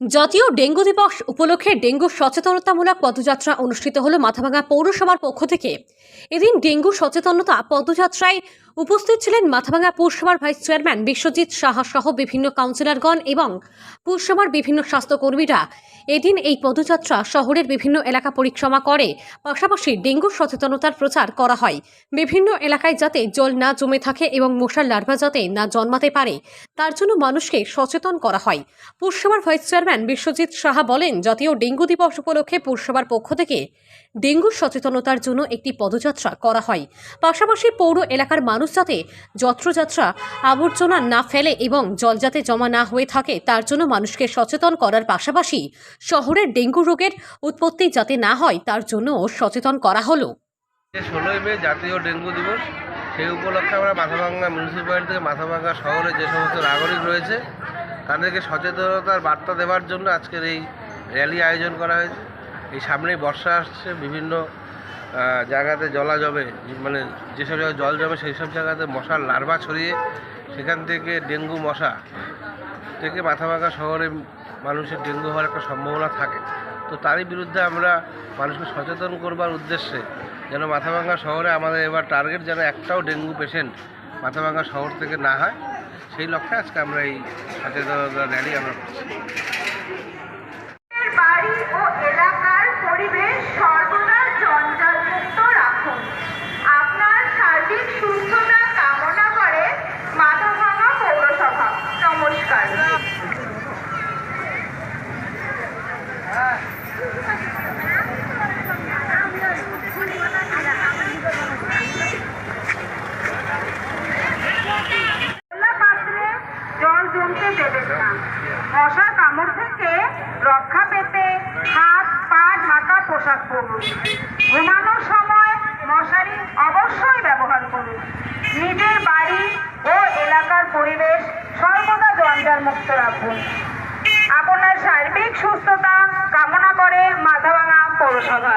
জাতীয় ডেঙ্গু দিবস উপলক্ষে ডেঙ্গু সচেতনতামূলক পদযাত্রা অনুষ্ঠিত হল মাথাভাঙা পৌরসভার পক্ষ থেকে। এদিন ডেঙ্গু সচেতনতা পদযাত্রায় উপস্থিত ছিলেন মাথাভাঙা পৌরসভার ভাইস চেয়ারম্যান বিশ্বজিৎ সাহা সহ বিভিন্ন কাউন্সিলরগণ এবং পৌরসভার বিভিন্ন স্বাস্থ্যকর্মীরা। এদিন এই পদযাত্রা শহরের বিভিন্ন এলাকা পরিক্রমা করে। পাশাপাশি ডেঙ্গু সচেতনতার প্রচার করা হয়। বিভিন্ন এলাকায় যাতে জল না জমে থাকে এবং মশার লার্ভা যাতে না জন্মাতে পারে, তার জন্য মানুষকে সচেতন করা হয়। পৌরসভার ভাইস চেয়ারম্যান বিশ্বজিৎ সাহা বলেন, জাতীয় ডেঙ্গু দিবস উপলক্ষে পৌরসভার পক্ষ থেকে ডেঙ্গু সচেতনতার জন্য একটি পদযাত্রা করা হয়। পাশাপাশি পৌর এলাকার মানুষ যাতে যত্রযাত্রা আবর্জনা না ফেলে এবং জল যাতে জমা না হয়ে থাকে, তার জন্য মানুষকে সচেতন করার পাশাপাশি শহরের ডেঙ্গু রোগের উৎপত্তি যাতে না হয়, তার জন্য সচেতন করা হলো। ষোলোই মে জাতীয় ডেঙ্গু দিবস, সেই উপলক্ষে আমরা মাথাভাঙ্গা মিউনিসিপ্যালিটি থেকে মাথাভাঙ্গা শহরে যে সমস্ত নাগরিক রয়েছে, তাদেরকে সচেতনতার বার্তা দেওয়ার জন্য আজকের এই র্যালি আয়োজন করা হয়েছে। এই সামনেই বর্ষা আসছে, বিভিন্ন জায়গাতে জলা জমে মানে যেসব জায়গায় জল জমে সেই সব জায়গাতে মশার লার্ভা ছড়িয়ে সেখান থেকে ডেঙ্গু মশা থেকে মাথাভাঙ্গা শহরে মানুষের ডেঙ্গু হওয়ার একটা সম্ভাবনা থাকে। তো তারই বিরুদ্ধে আমরা মানুষকে সচেতন করবার উদ্দেশ্যে যেন মাথাভাঙ্গা শহরে আমাদের এবার টার্গেট যেন একটাও ডেঙ্গু পেশেন্ট মাথাভাঙ্গা শহর থেকে না হয়, সেই লক্ষ্যে আজকে আমরা এই সচেতনতা র্যালি আমরা করছি নিজের বাড়ি ও এলাকার পরিবেশ সর্বদা জঞ্জালমুক্ত রাখুন আপনার সার্বিক সুস্থতা কামনা করে মাথাভাঙা পৌরসভা নমস্কার খোলা পাত্রে জমতে দেবেন না মশার কামড় থেকে রক্ষা পেতে হাত, পা, ঢাকা পোশাক পরুন। ঘুমানোর সময় মশারি অবশ্যই ব্যবহার করুন। নিজের বাড়ি ও এলাকার পরিবেশ সর্বদা জঞ্জাল মুক্ত রাখুন। আপনার সার্বিক সুস্থতা কামনা করে মাথাভাঙা পৌরসভা।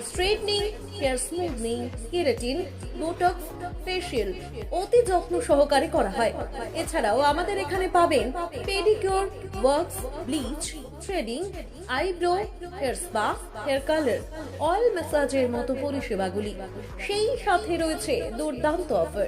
straightening hair smoothing keratin botox facial অতি যত্ন সহকারে করা হয়। এছাড়াও আমাদের এখানে পাবেন pedicure works bleach threading eyebrow hair spa hair colour oil ম্যাসাজের মতো পরিষেবাগুলি। সেই সাথে রয়েছে দুর্দান্ত অফার